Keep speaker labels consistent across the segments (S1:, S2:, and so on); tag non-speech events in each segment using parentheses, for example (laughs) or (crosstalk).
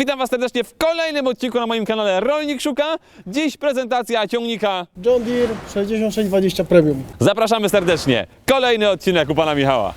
S1: Witam Was serdecznie w kolejnym odcinku na moim kanale Rolnik Szuka. Dziś prezentacja ciągnika.
S2: John Deere 6620 Premium.
S1: Zapraszamy serdecznie. Kolejny odcinek u Pana Michała.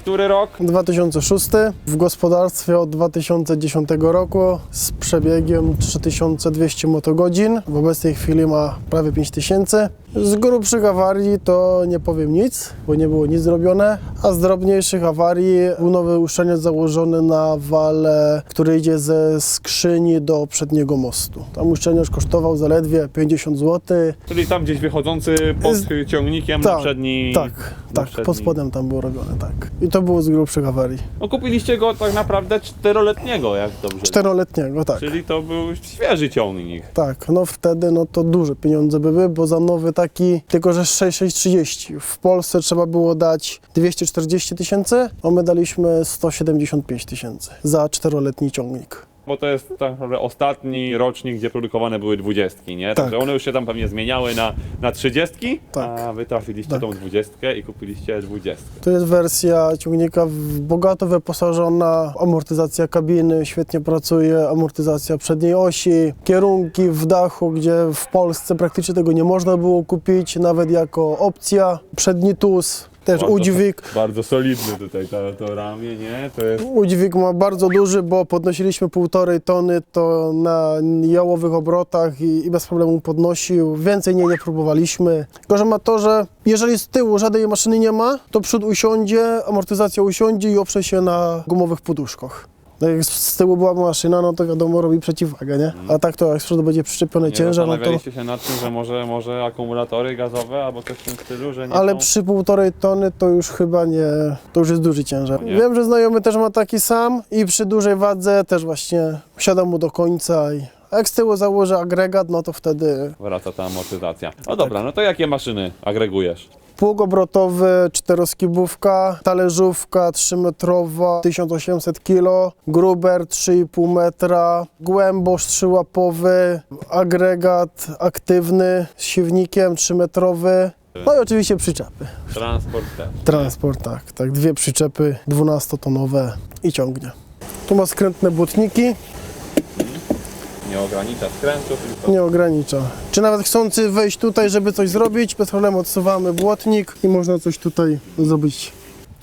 S1: Który rok?
S2: 2006 w gospodarstwie od 2010 roku z przebiegiem 3200 motogodzin. W obecnej chwili ma prawie 5000. Z grubszych awarii to nie powiem nic, bo nie było nic zrobione, a z drobniejszych awarii był nowy uszczelniacz założony na wale, który idzie ze skrzyni do przedniego mostu. Tam uszczelniacz kosztował zaledwie 50 zł.
S1: Czyli tam gdzieś wychodzący pod
S2: Z-
S1: ciągnikiem na przedni.
S2: tak,
S1: na
S2: tak,
S1: przedni.
S2: pod spodem tam było robione, tak. I to było z grubszych awarii.
S1: No kupiliście go tak naprawdę czteroletniego, jak dobrze.
S2: Czteroletniego, tak.
S1: Czyli to był świeży ciągnik.
S2: Tak, no wtedy no to duże pieniądze były, bo za nowy taki, tylko że 6630. W Polsce trzeba było dać 240 tysięcy, a my daliśmy 175 tysięcy za czteroletni ciągnik.
S1: Bo to jest tak naprawdę ostatni rocznik, gdzie produkowane były dwudziestki, nie?
S2: Tak.
S1: Także one już się tam pewnie zmieniały na, na trzydziestki,
S2: Tak.
S1: a wy trafiliście
S2: Tak.
S1: tą dwudziestkę i kupiliście dwudziestkę.
S2: To jest wersja ciągnika w- bogato wyposażona, amortyzacja kabiny świetnie pracuje, amortyzacja przedniej osi, kierunki w dachu, gdzie w Polsce praktycznie tego nie można było kupić, nawet jako opcja, przedni tus, też
S1: Bardzo-
S2: udźwig.
S1: Bardzo solidny tutaj to, to ramię, nie? To jest
S2: Udźwig ma bardzo duży, bo podnosiliśmy półtorej tony, to na jałowych obrotach i, i bez problemu podnosił. Więcej nie, nie próbowaliśmy. Że ma to, że jeżeli z tyłu żadnej maszyny nie ma, to przód usiądzie, amortyzacja usiądzie i oprze się na gumowych poduszkach. No jak z- tyłu była maszyna, no to wiadomo, robi przeciwwagę, nie? A tak to jak z przodu będzie przyczepiony
S1: nie
S2: ciężar, no to...
S1: zastanawialiście się nad tym, że może, może akumulatory gazowe albo coś w tym stylu, że nie
S2: Ale
S1: są...
S2: przy półtorej tony to już chyba nie, to już jest duży ciężar.
S1: Nie?
S2: Wiem, że znajomy też ma taki sam i przy dużej wadze też właśnie siada mu do końca i a jak z tyłu założy agregat, no to wtedy
S1: Wraca ta amortyzacja. No dobra, no to jakie maszyny agregujesz?
S2: Pług obrotowy, czteroskibówka, talerzówka 3-metrowa, 1800 kg, gruber 3,5 metra, głębosz trzyłapowy, agregat aktywny z siewnikiem 3-metrowy, no i oczywiście przyczepy.
S1: Transport też.
S2: Transport, tak, tak. Dwie przyczepy 12-tonowe i ciągnie. Tu ma skrętne błotniki,
S1: Nie ogranicza skrętów, tylko
S2: nie ogranicza. Czy nawet chcący wejść tutaj, żeby coś zrobić, bez problemu odsuwamy błotnik i można coś tutaj zrobić.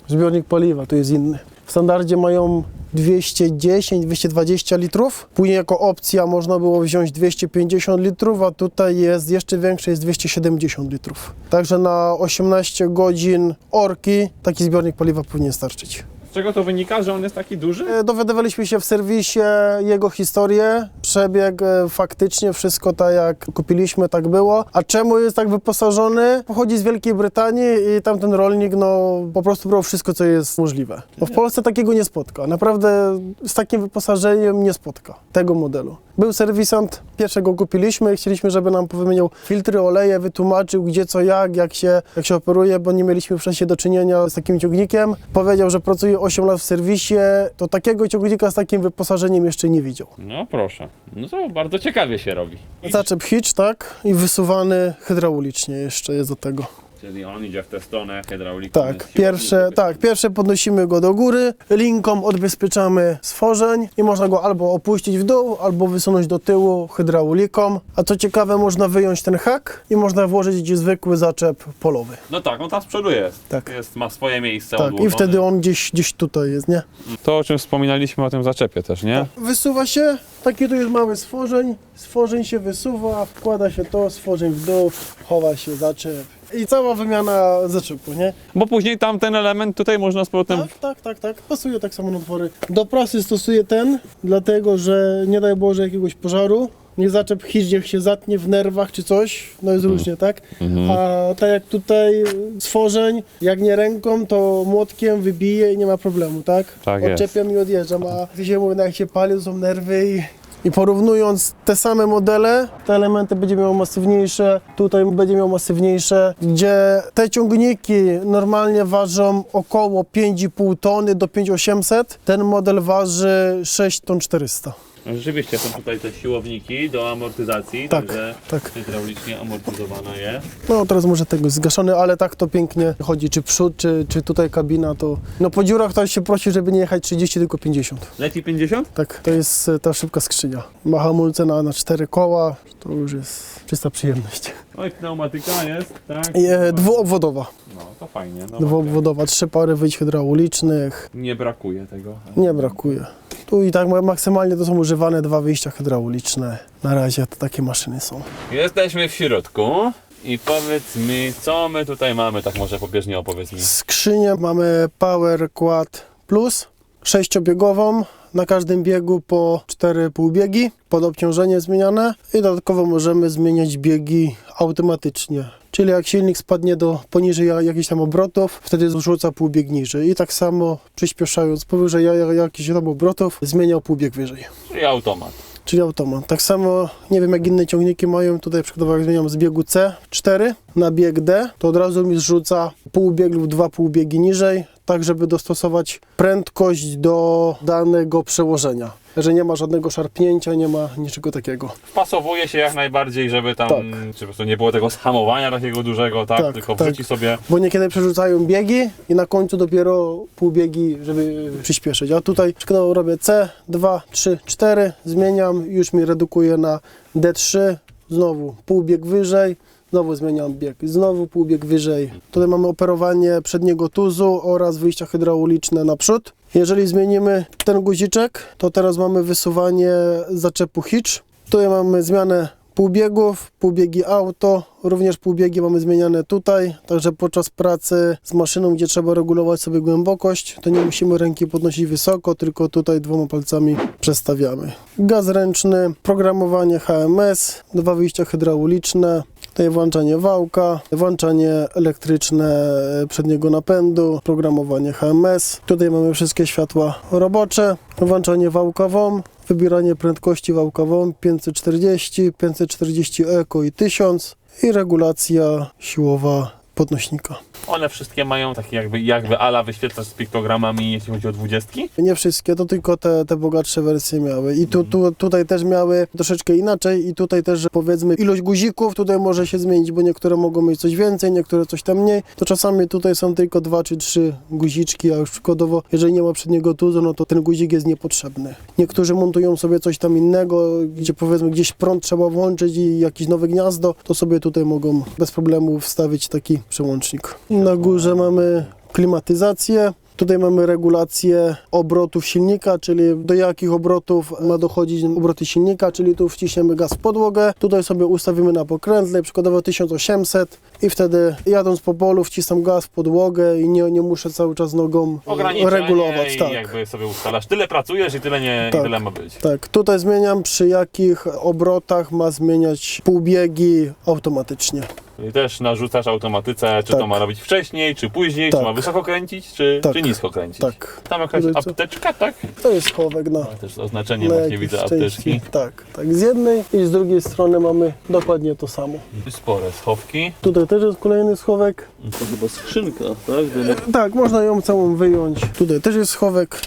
S2: Zbiornik paliwa tu jest inny. W standardzie mają 210-220 litrów. Później jako opcja można było wziąć 250 litrów, a tutaj jest jeszcze większe, jest 270 litrów. Także na 18 godzin orki taki zbiornik paliwa powinien starczyć.
S1: Czego to wynika, że on jest taki duży?
S2: E, Dowiadywaliśmy się w serwisie jego historię, przebieg e, faktycznie, wszystko tak jak kupiliśmy, tak było. A czemu jest tak wyposażony? Pochodzi z Wielkiej Brytanii i tamten rolnik no, po prostu brał wszystko, co jest możliwe. Bo w Polsce takiego nie spotka. Naprawdę z takim wyposażeniem nie spotka tego modelu. Był serwisant, pierwszego kupiliśmy, chcieliśmy, żeby nam powymieniał filtry, oleje, wytłumaczył gdzie, co, jak, jak się, jak się operuje, bo nie mieliśmy wcześniej do czynienia z takim ciągnikiem. Powiedział, że pracuje 8 lat w serwisie, to takiego ciągnika z takim wyposażeniem jeszcze nie widział.
S1: No proszę. No to bardzo ciekawie się robi.
S2: Zaczep hitch, tak? I wysuwany hydraulicznie jeszcze jest do tego.
S1: Czyli on idzie w tę stronę hydrauliką.
S2: Tak, pierwsze, tak, pierwsze podnosimy go do góry, linką odbezpieczamy stworzeń i można go albo opuścić w dół, albo wysunąć do tyłu hydrauliką. A co ciekawe, można wyjąć ten hak i można włożyć gdzieś zwykły zaczep polowy.
S1: No tak, on tam z przodu jest.
S2: Tak.
S1: jest ma swoje miejsce
S2: Tak, i
S1: odłożone.
S2: wtedy on gdzieś, gdzieś tutaj jest, nie?
S1: To o czym wspominaliśmy o tym zaczepie też, nie?
S2: Wysuwa się, taki tu jest mały stworzeń, stworzeń się wysuwa, wkłada się to, stworzeń w dół, chowa się zaczep. I cała wymiana zaczepu, nie?
S1: Bo później tamten element tutaj można z powrotem...
S2: Tak, tak, tak, tak. Pasuje tak samo na otwory. Do prasy stosuję ten, dlatego że nie daj Boże jakiegoś pożaru. Nie zaczep niech się zatnie w nerwach czy coś, no jest różnie, tak? A tak jak tutaj stworzeń, jak nie ręką, to młotkiem wybije i nie ma problemu, tak?
S1: Tak jest.
S2: Odczepiam i odjeżdżam, a ty się mówi, no jak się pali, to są nerwy i I porównując te same modele, te elementy będzie miało masywniejsze, tutaj będzie miał masywniejsze, gdzie te ciągniki normalnie ważą około 5,5 tony do 5800, ten model waży 6 ton 400.
S1: Rzeczywiście są tutaj te siłowniki do amortyzacji,
S2: Tak,
S1: także
S2: tak.
S1: hydraulicznie amortyzowana jest.
S2: No teraz może tego jest zgaszony, ale tak to pięknie chodzi, czy przód, czy, czy tutaj kabina, to no po dziurach to się prosi, żeby nie jechać 30, tylko 50.
S1: Leci 50?
S2: Tak, to jest e, ta szybka skrzynia. Ma hamulce na, na cztery koła, to już jest czysta przyjemność.
S1: Oj, pneumatyka jest, tak?
S2: I, e, dwuobwodowa,
S1: No, to fajnie. No,
S2: dwuobwodowa, trzy pary wyjść hydraulicznych,
S1: Nie brakuje tego.
S2: nie brakuje. Tu i tak ma- maksymalnie to są używane dwa wyjścia hydrauliczne. Na razie to takie maszyny są.
S1: Jesteśmy w środku i powiedz mi, co my tutaj mamy, tak może pobieżnie opowiedz mi.
S2: Skrzynię mamy Power Quad Plus, sześciobiegową, na każdym biegu po cztery półbiegi, pod obciążenie zmieniane i dodatkowo możemy zmieniać biegi automatycznie. Czyli jak silnik spadnie do poniżej ja- jakichś tam obrotów, wtedy zrzuca półbieg niżej. I tak samo przyspieszając powyżej ja- ja- jakichś tam obrotów, zmieniał półbieg wyżej.
S1: Czyli automat.
S2: Czyli automat. Tak samo, nie wiem jak inne ciągniki mają, tutaj przykładowo jak zmieniam z biegu C4 na bieg D, to od razu mi zrzuca półbieg lub dwa półbiegi niżej, tak żeby dostosować prędkość do danego przełożenia. Że nie ma żadnego szarpnięcia, nie ma niczego takiego.
S1: Wpasowuje się jak najbardziej, żeby tam,
S2: Tak.
S1: czy po prostu nie było tego schamowania takiego dużego, tak?
S2: Tak,
S1: Tylko
S2: tak.
S1: wrzuci sobie
S2: Bo niekiedy przerzucają biegi i na końcu dopiero półbiegi, żeby przyspieszyć. A tutaj przykładowo robię C, 2, 3, 4, zmieniam, już mi redukuje na D3, znowu półbieg wyżej, znowu zmieniam bieg, znowu półbieg wyżej. Tutaj mamy operowanie przedniego tuzu oraz wyjścia hydrauliczne naprzód. Jeżeli zmienimy ten guziczek, to teraz mamy wysuwanie zaczepu hitch. Tutaj mamy zmianę półbiegów, półbiegi auto, również półbiegi mamy zmieniane tutaj, także podczas pracy z maszyną, gdzie trzeba regulować sobie głębokość, to nie musimy ręki podnosić wysoko, tylko tutaj dwoma palcami przestawiamy. Gaz ręczny, programowanie HMS, dwa wyjścia hydrauliczne, włączanie wałka, włączanie elektryczne przedniego napędu, programowanie HMS. Tutaj mamy wszystkie światła robocze, włączanie wałka WOM, wybieranie prędkości wałka WOM 540, 540 Eco i 1000 i regulacja siłowa podnośnika.
S1: One wszystkie mają taki jakby, jakby ala wyświetlacz z piktogramami, jeśli chodzi o dwudziestki.
S2: Nie wszystkie, to tylko te, te bogatsze wersje miały. I tu, tu, tutaj też miały troszeczkę inaczej i tutaj też powiedzmy ilość guzików tutaj może się zmienić, bo niektóre mogą mieć coś więcej, niektóre coś tam mniej. To czasami tutaj są tylko dwa czy trzy guziczki, a już przykładowo jeżeli nie ma przedniego tuzu, no to ten guzik jest niepotrzebny. Niektórzy montują sobie coś tam innego, gdzie powiedzmy gdzieś prąd trzeba włączyć i jakieś nowe gniazdo, to sobie tutaj mogą bez problemu wstawić taki przełącznik. Na górze mamy klimatyzację. Tutaj mamy regulację obrotów silnika, czyli do jakich obrotów ma dochodzić obroty silnika, czyli tu wciśniemy gaz w podłogę, tutaj sobie ustawimy na pokrętle, przykładowo 1800 i wtedy jadąc po polu wcisam gaz w podłogę i nie, nie muszę cały czas nogą regulować.
S1: i
S2: Tak.
S1: jakby sobie ustalasz. Tyle pracujesz i tyle nie,
S2: Tak.
S1: i tyle ma być.
S2: Tak, tutaj zmieniam przy jakich obrotach ma zmieniać półbiegi automatycznie.
S1: I też narzucasz automatyce, czy to
S2: Tak.
S1: ma robić wcześniej, czy później,
S2: Tak.
S1: czy ma wysoko kręcić, czy,
S2: Tak.
S1: czy nisko kręcić.
S2: Tak.
S1: Tam jakaś
S2: co?
S1: apteczka, tak?
S2: To jest chowek na,
S1: Ale też oznaczenie
S2: na
S1: właśnie
S2: jakieś
S1: widzę
S2: części.
S1: apteczki.
S2: Tak, tak. Z jednej i z drugiej strony mamy dokładnie to samo.
S1: Spore schowki.
S2: Tutaj też jest kolejny schowek.
S1: To chyba skrzynka, tak?
S2: Tak, można ją całą wyjąć. Tutaj też jest schowek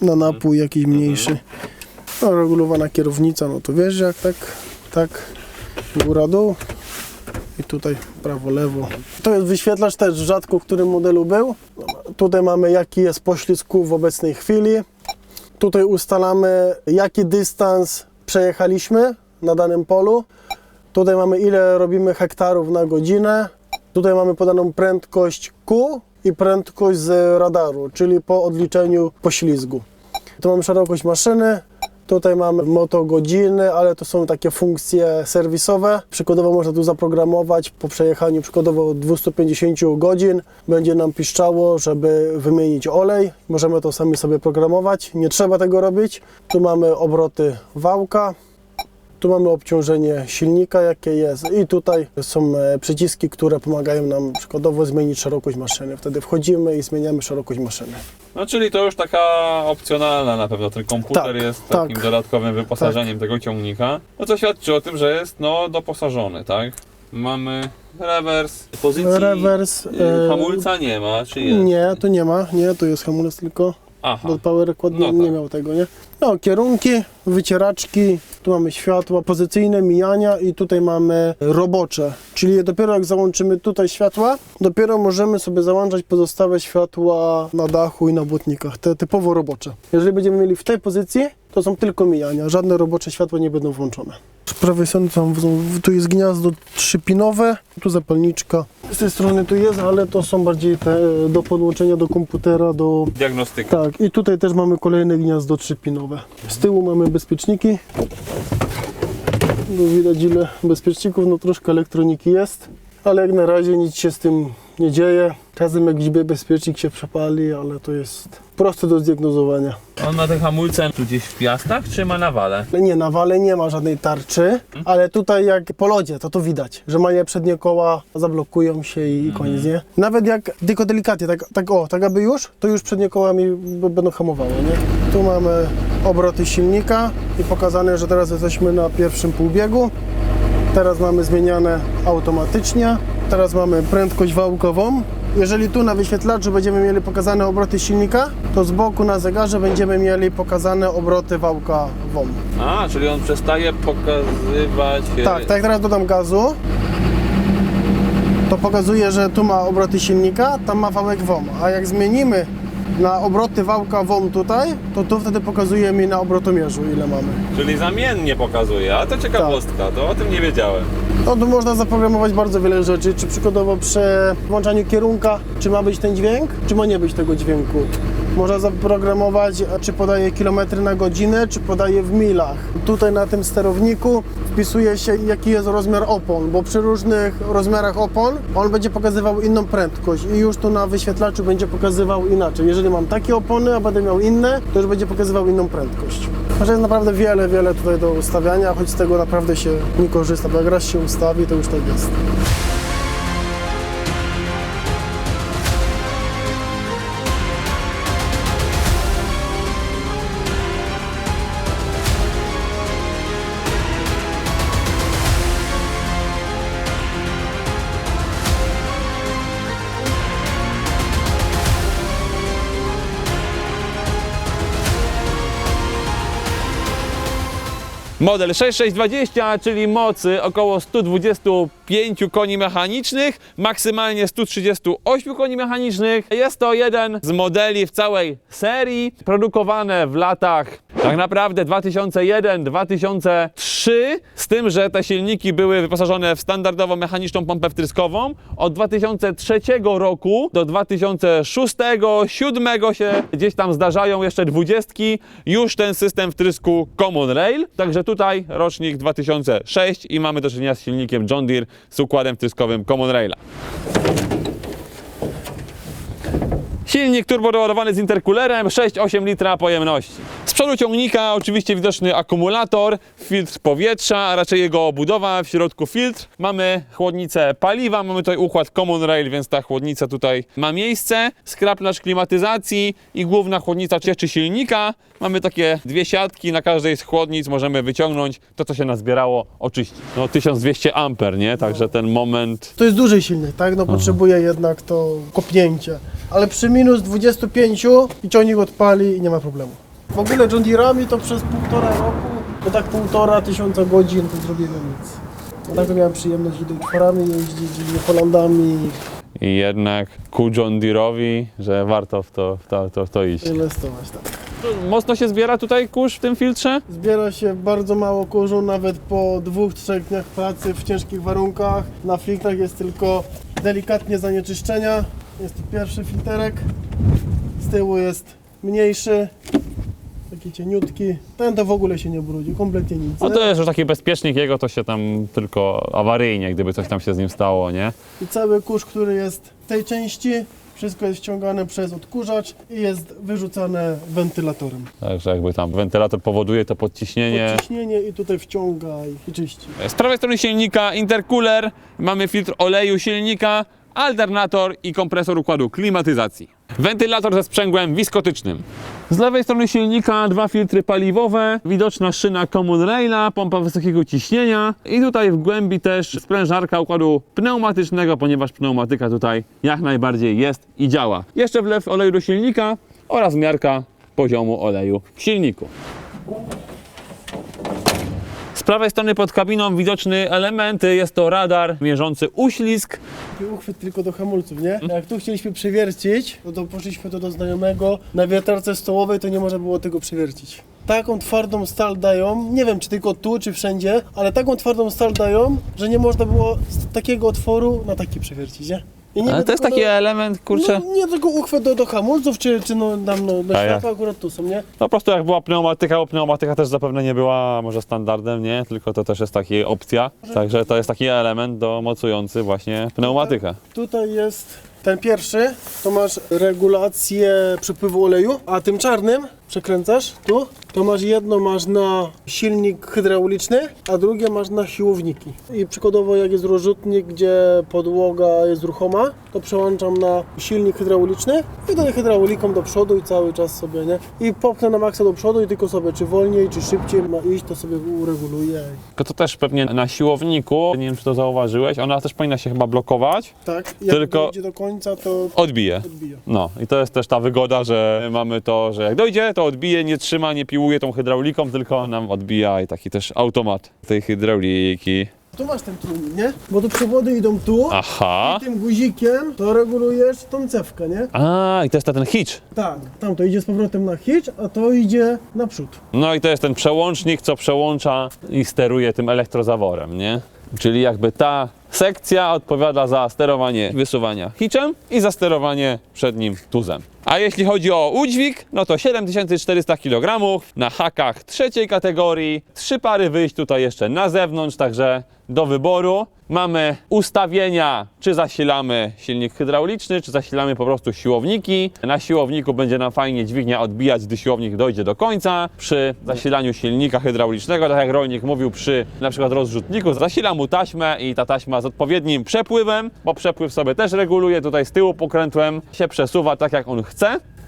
S2: na napój jakiś mniejszy. No, regulowana kierownica, no to wiesz jak tak, tak, góra dół i tutaj prawo, lewo. To jest wyświetlacz też rzadko w którym modelu był. Tutaj mamy jaki jest poślizg kół w obecnej chwili. Tutaj ustalamy jaki dystans przejechaliśmy na danym polu. Tutaj mamy ile robimy hektarów na godzinę. Tutaj mamy podaną prędkość kół i prędkość z radaru, czyli po odliczeniu poślizgu. Tu mamy szerokość maszyny, tutaj mamy motogodziny, ale to są takie funkcje serwisowe. Przykładowo można tu zaprogramować po przejechaniu przykładowo 250 godzin. Będzie nam piszczało, żeby wymienić olej. Możemy to sami sobie programować, nie trzeba tego robić. Tu mamy obroty wałka, Tu mamy obciążenie silnika, jakie jest i tutaj są e, przyciski, które pomagają nam przykładowo zmienić szerokość maszyny. Wtedy wchodzimy i zmieniamy szerokość maszyny.
S1: No czyli to już taka opcjonalna na pewno, ten komputer
S2: Tak,
S1: jest
S2: tak.
S1: takim dodatkowym wyposażeniem tego ciągnika, no co świadczy o tym, że jest no doposażony, tak? Mamy rewers, pozycji
S2: Rewers. e,
S1: hamulca nie ma, czy jest?
S2: Nie, tu nie ma, nie, tu jest hamulec tylko.
S1: Aha,
S2: Do Power Record
S1: No
S2: nie, nie
S1: tak.
S2: miał tego, nie? No, kierunki, wycieraczki, tu mamy światła pozycyjne, mijania i tutaj mamy robocze. Czyli dopiero jak załączymy tutaj światła, dopiero możemy sobie załączać pozostałe światła na dachu i na błotnikach, te typowo robocze. Jeżeli będziemy mieli w tej pozycji, to są tylko mijania, żadne robocze światła nie będą włączone. Z prawej strony tam, tu jest gniazdo trzypinowe, tu zapalniczka. Z tej strony tu jest, ale to są bardziej te do podłączenia do komputera, do
S1: diagnostyka.
S2: tak, i tutaj też mamy kolejne gniazdo trzypinowe. Z tyłu mamy bezpieczniki. No, widać ile bezpieczników, no troszkę elektroniki jest, ale jak na razie nic się z tym nie dzieje. Czasem jakiś bezpiecznik się przepali, ale to jest proste do zdiagnozowania.
S1: On ma te hamulce tu gdzieś w piastach, czy ma na wale?
S2: Ale Nie, na wale nie ma żadnej tarczy, ale tutaj jak po lodzie, to to widać, że moje przednie koła zablokują się i koniec, nie? Nawet jak tylko delikatnie, tak, tak o, tak aby już, to już przednie koła mi b- będą hamowały, nie? Tu mamy obroty silnika i pokazane, że teraz jesteśmy na pierwszym półbiegu. Teraz mamy zmieniane automatycznie. Teraz mamy prędkość wałkową. Jeżeli tu na wyświetlaczu będziemy mieli pokazane obroty silnika, to z boku na zegarze będziemy mieli pokazane obroty wałka WOM.
S1: A, czyli on przestaje pokazywać...
S2: Tak, tak jak teraz dodam gazu, to pokazuje, że tu ma obroty silnika, tam ma wałek WOM. A jak zmienimy na obroty wałka WOM tutaj, to tu wtedy pokazuje mi na obrotomierzu ile mamy.
S1: Czyli zamiennie pokazuje, a to ciekawostka, to o tym nie wiedziałem.
S2: No tu można zaprogramować bardzo wiele rzeczy, czy przykładowo przy włączaniu kierunka, czy ma być ten dźwięk, czy ma nie być tego dźwięku. Można zaprogramować, czy podaje kilometry na godzinę, czy podaje w milach. Tutaj na tym sterowniku wpisuje się jaki jest rozmiar opon, bo przy różnych rozmiarach opon on będzie pokazywał inną prędkość i już tu na wyświetlaczu będzie pokazywał inaczej. Jeżeli mam takie opony, a będę miał inne, to już będzie pokazywał inną prędkość. Także jest naprawdę wiele, wiele tutaj do ustawiania, choć z tego naprawdę się nie korzysta, bo jak raz się ustawi, to już tak jest.
S1: Model 6620, czyli mocy około 125 koni mechanicznych, maksymalnie 138 koni mechanicznych. Jest to jeden z modeli w całej serii, produkowane w latach tak naprawdę 2001-2003, z tym, że te silniki były wyposażone w standardową mechaniczną pompę wtryskową. Od 2003 roku do 2006-2007 się gdzieś tam zdarzają jeszcze dwudziestki, już ten system wtrysku Common Rail. Także tutaj rocznik 2006 i mamy do czynienia z silnikiem John Deere z układem wtryskowym Common Raila. Silnik turbodoładowany z interkulerem, 6-8 litra pojemności. Z przodu ciągnika oczywiście widoczny akumulator, filtr powietrza, a raczej jego obudowa, w środku filtr. Mamy chłodnicę paliwa, mamy tutaj układ Common Rail, więc ta chłodnica tutaj ma miejsce. Skraplarz klimatyzacji i główna chłodnica cieczy silnika. Mamy takie dwie siatki, na każdej z chłodnic możemy wyciągnąć to, co się nazbierało, oczyścić. No 1200 amper, nie? Także ten moment...
S2: To jest duży silnik, tak? No potrzebuje jednak to kopnięcie. Ale przy minus 25 i ciągnik odpali i nie ma problemu. W ogóle John Deere'ami to przez półtora roku, to tak półtora tysiąca godzin to zrobiłem nic. No tak to miałem przyjemność i utworami jeździć, i Holandami,
S1: I jednak ku John Deere'owi, że warto w to, w to, to, w to iść.
S2: inwestować tak.
S1: Mocno się zbiera tutaj kurz w tym filtrze?
S2: Zbiera się bardzo mało kurzu, nawet po dwóch, trzech dniach pracy w ciężkich warunkach. Na filtrach jest tylko delikatnie zanieczyszczenia. Jest tu pierwszy filterek, z tyłu jest mniejszy, taki cieniutki. Ten to w ogóle się nie brudzi, kompletnie nic.
S1: No
S2: nie?
S1: to jest już taki bezpiecznik jego, to się tam tylko awaryjnie, gdyby coś tam się z nim stało, nie?
S2: I cały kurz, który jest w tej części, Wszystko jest ściągane przez odkurzacz i jest wyrzucane wentylatorem.
S1: Także jakby tam wentylator powoduje to podciśnienie.
S2: Podciśnienie i tutaj wciąga i czyści.
S1: Z prawej strony silnika intercooler, mamy filtr oleju silnika, alternator i kompresor układu klimatyzacji. Wentylator ze sprzęgłem wiskotycznym. Z lewej strony silnika dwa filtry paliwowe, widoczna szyna Common Raila, pompa wysokiego ciśnienia i tutaj w głębi też sprężarka układu pneumatycznego, ponieważ pneumatyka tutaj jak najbardziej jest i działa. Jeszcze wlew oleju do silnika oraz miarka poziomu oleju w silniku. Prawej strony pod kabiną widoczny element, jest to radar mierzący uślizg.
S2: I uchwyt tylko do hamulców, nie? Jak tu chcieliśmy przewiercić, no to poszliśmy to do znajomego. Na wiertarce stołowej to nie można było tego przewiercić. Taką twardą stal dają, nie wiem czy tylko tu, czy wszędzie, ale taką twardą stal dają, że nie można było z takiego otworu na taki przewiercić, nie? I nie
S1: Ale to jest taki
S2: do-
S1: element, kurczę.
S2: No, nie tylko uchwyt do, do hamulców, czy, czy no, tam no, do
S1: A
S2: światła akurat tu są, nie?
S1: No po prostu jak była pneumatyka, bo pneumatyka też zapewne nie była może standardem, nie? Tylko to też jest taka opcja. Także to jest taki element do mocujący właśnie pneumatykę.
S2: Tutaj jest ten pierwszy, to masz regulację przepływu oleju, a tym czarnym przekręcasz tu, to masz jedno masz na silnik hydrauliczny, a drugie masz na siłowniki. I przykładowo jak jest rozrzutnik, gdzie podłoga jest ruchoma, to przełączam na silnik hydrauliczny i daję hydrauliką do przodu i cały czas sobie, nie? I popchnę na maksa do przodu i tylko sobie czy wolniej, czy szybciej ma iść, to sobie ureguluję.
S1: Tylko to też pewnie na siłowniku, nie wiem czy to zauważyłeś, ona też powinna się chyba blokować,
S2: Tak, jak
S1: Tylko-
S2: dojdzie do końca, to
S1: odbije.
S2: odbija.
S1: No i to jest też ta wygoda, że mamy to, że jak dojdzie, to odbije, nie trzyma, nie piłuje tą hydrauliką, tylko nam odbija i taki też automat tej hydrauliki.
S2: Tu masz ten tłumik, nie? Bo tu przewody idą tu
S1: Aha.
S2: i tym guzikiem to regulujesz tą cewkę, nie?
S1: A, i to jest ten hitch.
S2: Tak. Tam to idzie z powrotem na hitch, a to idzie naprzód.
S1: No i to jest ten przełącznik, co przełącza i steruje tym elektrozaworem, nie? Czyli jakby ta sekcja odpowiada za sterowanie wysuwania hitchem i za sterowanie przednim tuzem. A jeśli chodzi o udźwig, no to 7400 kg na hakach trzeciej kategorii. Trzy pary wyjść tutaj jeszcze na zewnątrz, także do wyboru. Mamy ustawienia, czy zasilamy silnik hydrauliczny, czy zasilamy po prostu siłowniki. Na siłowniku będzie nam fajnie dźwignia odbijać, gdy siłownik dojdzie do końca. Przy zasilaniu silnika hydraulicznego, tak jak rolnik mówił, przy na przykład rozrzutniku, zasila mu taśmę i ta taśma z odpowiednim przepływem, bo przepływ sobie też reguluje, tutaj z tyłu pokrętłem się przesuwa tak jak on chce.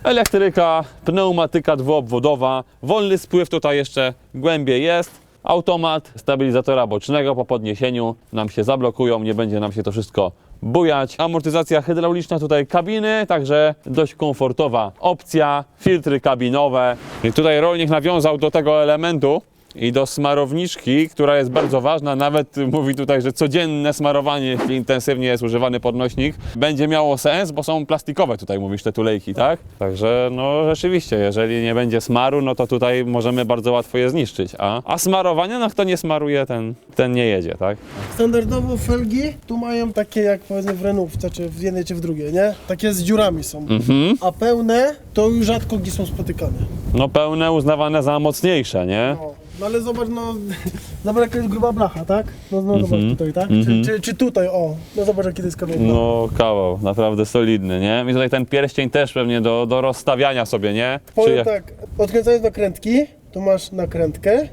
S1: Elektryka, pneumatyka dwuobwodowa, wolny spływ tutaj jeszcze głębiej jest. Automat stabilizatora bocznego po podniesieniu nam się zablokują, nie będzie nam się to wszystko bujać. Amortyzacja hydrauliczna tutaj kabiny, także dość komfortowa opcja. Filtry kabinowe. I tutaj rolnik nawiązał do tego elementu i do smarowniczki, która jest bardzo ważna. Nawet mówi tutaj, że codzienne smarowanie, jeśli intensywnie jest używany podnośnik, będzie miało sens, bo są plastikowe tutaj, mówisz, te tulejki, tak? Także no rzeczywiście, jeżeli nie będzie smaru, no to tutaj możemy bardzo łatwo je zniszczyć. A, a smarowanie, no kto nie smaruje, ten, ten nie jedzie, tak?
S2: Standardowo felgi tu mają takie jak powiedzmy w renówce, czy w jednej, czy w drugiej, nie? Takie z dziurami są.
S1: Mhm.
S2: A pełne to już rzadko gdzie są spotykane.
S1: No pełne uznawane za mocniejsze, nie?
S2: No, no ale zobacz, no, (laughs) zobacz jaka jest gruba blacha, tak? No, no zobacz
S1: Mhm.
S2: tutaj, tak?
S1: Mhm.
S2: Czy, czy, czy tutaj, o, no zobacz jaki to jest kawał blachy.
S1: No kawał, naprawdę solidny, nie? I tutaj ten pierścień też pewnie do, do rozstawiania sobie, nie?
S2: Powiem
S1: jak-
S2: tak, odkręcając nakrętki, tu masz nakrętkę,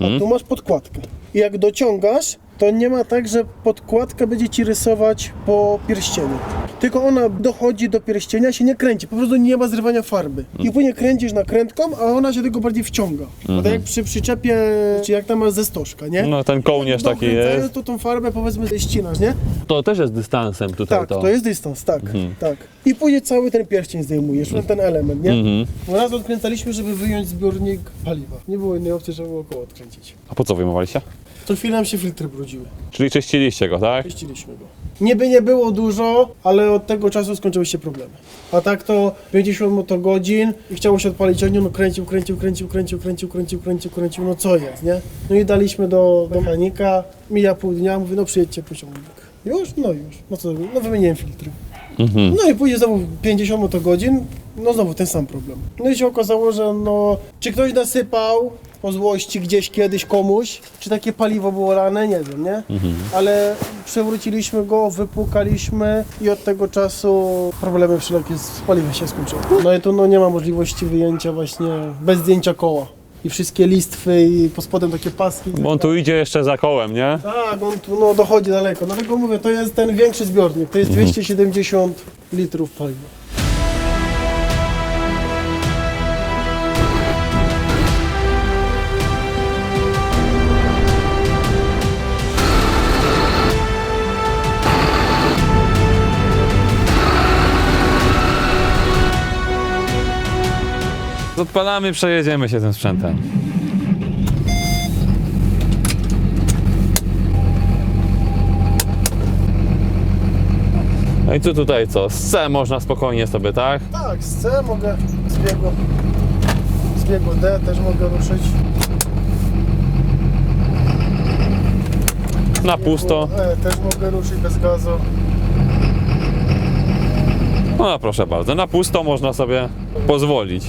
S1: Mhm.
S2: a tu masz podkładkę. I jak dociągasz, to nie ma tak, że podkładka będzie ci rysować po pierścieniu. Tylko ona dochodzi do pierścienia, się nie kręci, po prostu nie ma zrywania farby. I później kręcisz nakrętką, a ona się tylko bardziej wciąga. Bo tak jak przy przyczepie, czy jak tam masz ze stożka, nie?
S1: No ten kołnierz taki
S2: Dokręcając,
S1: jest.
S2: to tą farbę powiedzmy ścinasz, nie?
S1: To też jest dystansem tutaj
S2: Tak,
S1: to.
S2: to jest dystans, tak,
S1: Mhm.
S2: tak. I później cały ten pierścień zdejmujesz, ten element, nie?
S1: Mhm.
S2: Bo raz odkręcaliśmy, żeby wyjąć zbiornik paliwa. Nie było innej opcji, żeby było koło odkręcić.
S1: A po co wyjmowaliście?
S2: Co chwilę nam się filtry brudziły.
S1: Czyli czyściliście go, tak?
S2: Czyściliśmy go. Niby nie było dużo, ale od tego czasu skończyły się problemy. A tak to 50 motogodzin i chciało się odpalić ciągnik, no kręcił, kręcił, kręcił, kręcił, kręcił, kręcił, kręcił, kręcił, no co jest, nie? No i daliśmy do, do mechanika, mija pół dnia, mówi, no przyjedźcie po ciągnik. Już? No już. No co, no wymieniłem filtry. No i później znowu 50 motogodzin, no znowu ten sam problem. No i się okazało, że no, czy ktoś nasypał po złości gdzieś kiedyś komuś, czy takie paliwo było lane, nie wiem, nie? Ale przewróciliśmy go, wypłukaliśmy i od tego czasu problemy wszelakie z paliwem się skończyły. No i tu no, nie ma możliwości wyjęcia właśnie bez zdjęcia koła. I wszystkie listwy i pod spodem takie paski.
S1: Bo on tu idzie jeszcze za kołem, nie?
S2: Tak, on tu no, dochodzi daleko. Dlatego mówię, to jest ten większy zbiornik. To jest 270 litrów paliwa.
S1: Odpalamy, przejedziemy się tym sprzętem. No i tu tutaj co? Z C można spokojnie sobie, tak?
S2: Tak, z C mogę z biegu, z biegu D też mogę ruszyć.
S1: Na pusto.
S2: E też mogę ruszyć bez gazu.
S1: No proszę bardzo, na pusto można sobie pozwolić.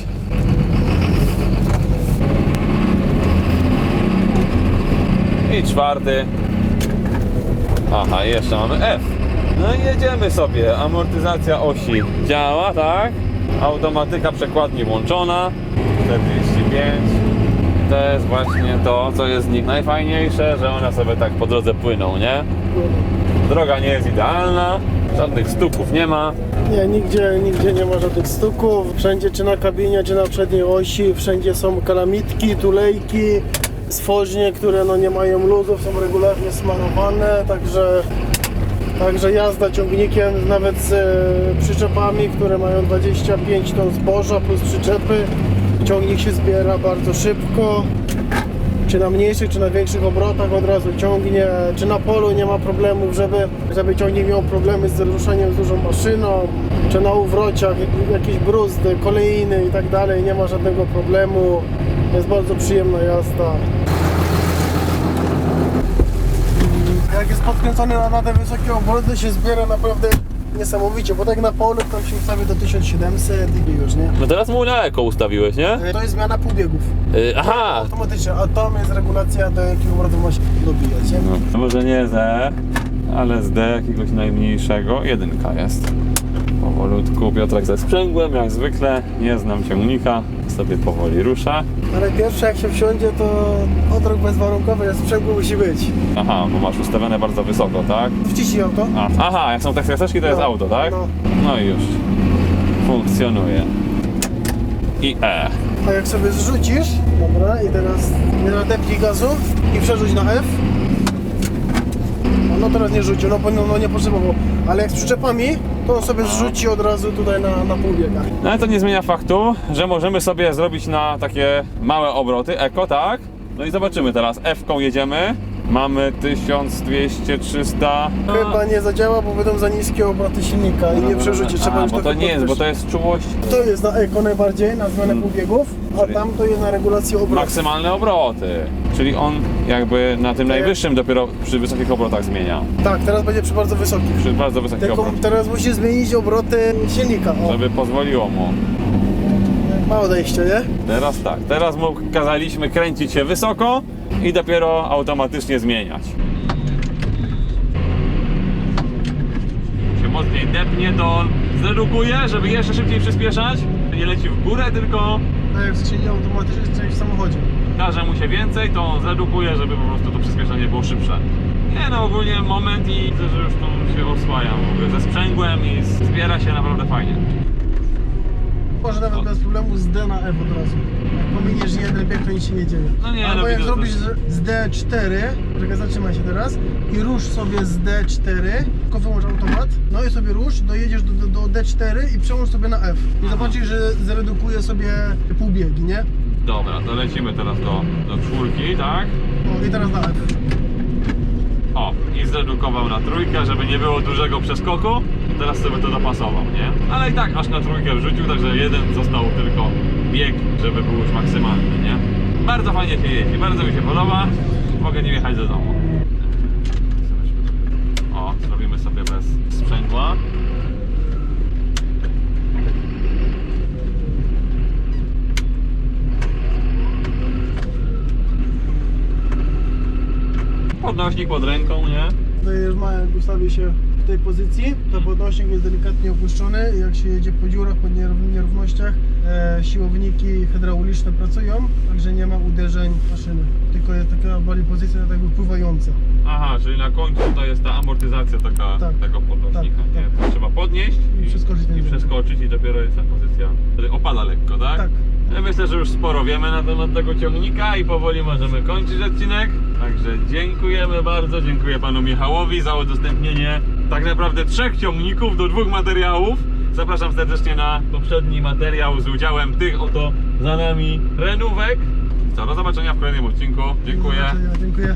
S1: I czwarty. Aha, jeszcze mamy F. No i jedziemy sobie. Amortyzacja osi działa, tak? Automatyka przekładni włączona. 45. To jest właśnie to, co jest z nich najfajniejsze, że one sobie tak po drodze płyną, nie? Droga nie jest idealna, żadnych stuków nie ma.
S2: Nie, nigdzie, nigdzie nie ma żadnych stuków. Wszędzie, czy na kabinie, czy na przedniej osi, wszędzie są kalamitki, tulejki, stworznie, które no nie mają luzów, są regularnie smarowane, także, także jazda ciągnikiem, nawet z e, przyczepami, które mają 25 ton zboża plus przyczepy, ciągnik się zbiera bardzo szybko. Czy na mniejszych, czy na większych obrotach od razu ciągnie, czy na polu nie ma problemów, żeby, żeby ciągnik miał problemy z ruszeniem z dużą maszyną, czy na uwrociach jak- jakieś bruzdy, kolejny i tak dalej, nie ma żadnego problemu. Jest bardzo przyjemna jazda. Jak jest podkręcony na, na te wysokie obroty, się zbiera naprawdę niesamowicie, bo tak na polu tam się ustawi do 1700 i już, nie?
S1: No teraz mu na eko ustawiłeś, nie?
S2: To jest zmiana półbiegów.
S1: Yy, aha!
S2: Automatycznie, a tam jest regulacja do jakiego obrotu ma się dobijać, nie?
S1: No, może nie z E, ale z D jakiegoś najmniejszego. Jedynka jest. Powolutku Piotrek ze sprzęgłem, jak zwykle. Nie znam ciągnika, sobie powoli rusza.
S2: Ale pierwsze jak się wsiądzie, to odrok bezwarunkowy, jest sprzęgło musi być.
S1: Aha, bo masz ustawione bardzo wysoko, tak?
S2: Wciśnij auto.
S1: A, aha, jak są kreseczki, to jest
S2: No,
S1: auto, tak?
S2: no.
S1: No i już. Funkcjonuje. I E.
S2: A jak sobie zrzucisz, dobra, i teraz nie nadepnij gazu i przerzuć na F. No, no teraz nie rzucił, no, bo- no, no nie potrzebował. Ale jak z przyczepami, to on sobie zrzuci od razu tutaj na, na pół biega.
S1: No ale to nie zmienia faktu, że możemy sobie zrobić na takie małe obroty, eko, tak? No i zobaczymy teraz, F-ką jedziemy, mamy 1200, 300...
S2: Chyba nie zadziała, bo będą za niskie obroty silnika i nie przerzuci. Trzeba
S1: A,
S2: już
S1: bo to nie jest, bo to jest czułość,
S2: To jest na eko najbardziej, na zmianę półbiegów, a tam to jest na regulację obrotów.
S1: maksymalne obroty. Czyli on jakby na tym
S2: Tak.
S1: najwyższym dopiero przy wysokich obrotach zmienia.
S2: Tak, teraz będzie przy bardzo wysokich.
S1: Przy bardzo wysokich
S2: Tylko
S1: obrotach,
S2: teraz musi zmienić obroty silnika. O,
S1: żeby pozwoliło mu.
S2: Ma odejście, nie?
S1: Teraz tak, teraz mu kazaliśmy kręcić się wysoko i dopiero automatycznie zmieniać. się mocniej depnie, to zredukuje, żeby jeszcze szybciej przyspieszać. Nie leci w górę, tylko
S2: Tak jak skrzyni automatycznej w samochodzie.
S1: każe mu się więcej, to on zredukuje, żeby po prostu to przyspieszenie było szybsze. Nie no, ogólnie moment i widzę, że już to się oswaja w ogóle ze sprzęgłem i zbiera się naprawdę fajnie.
S2: Może nawet bez problemu z D na F od razu. Jak pominiesz jeden bieg, to nic się nie dzieje.
S1: No nie,
S2: Albo
S1: no
S2: jak
S1: widzę,
S2: zrobisz z, z D4, czekaj, zatrzymaj się teraz, i rusz sobie z D4, tylko wyłącz automat, no i sobie rusz, dojedziesz do, do, do D4 i przełącz sobie na F. I zobaczysz, że zredukuje sobie półbiegi, nie?
S1: Dobra, to lecimy teraz do, do czwórki, tak?
S2: O, i teraz na F.
S1: O, i zredukował na trójkę, żeby nie było dużego przeskoku teraz sobie to dopasował, nie? Ale i tak aż na trójkę wrzucił, także jeden został tylko bieg, żeby był już maksymalny, nie? Bardzo fajnie się jeździ, bardzo mi się podoba. Mogę nie jechać do domu. O, zrobimy sobie bez sprzęgła. Podnośnik pod ręką, nie?
S2: No Tutaj już mają, ustawi się tej pozycji, to podnośnik jest delikatnie opuszczony jak się jedzie po dziurach, po nierów- nierównościach, e, siłowniki hydrauliczne pracują, także nie ma uderzeń maszyny. Tylko jest taka bardziej pozycja tak pływająca.
S1: Aha, czyli na końcu tutaj jest ta amortyzacja taka,
S2: Tak.
S1: tego podnośnika,
S2: Tak,
S1: nie?
S2: tak.
S1: Trzeba podnieść
S2: I przeskoczyć
S1: i przeskoczyć i dopiero jest ta pozycja, wtedy opada lekko, tak?
S2: Tak.
S1: Ja myślę, że już sporo wiemy na temat tego ciągnika i powoli możemy kończyć odcinek. Także dziękujemy bardzo, dziękuję panu Michałowi za udostępnienie tak naprawdę trzech ciągników do dwóch materiałów. Zapraszam serdecznie na poprzedni materiał z udziałem tych oto za nami renówek. Co, do zobaczenia w kolejnym odcinku. Dziękuję.
S2: Do zobaczenia, Dziękuję.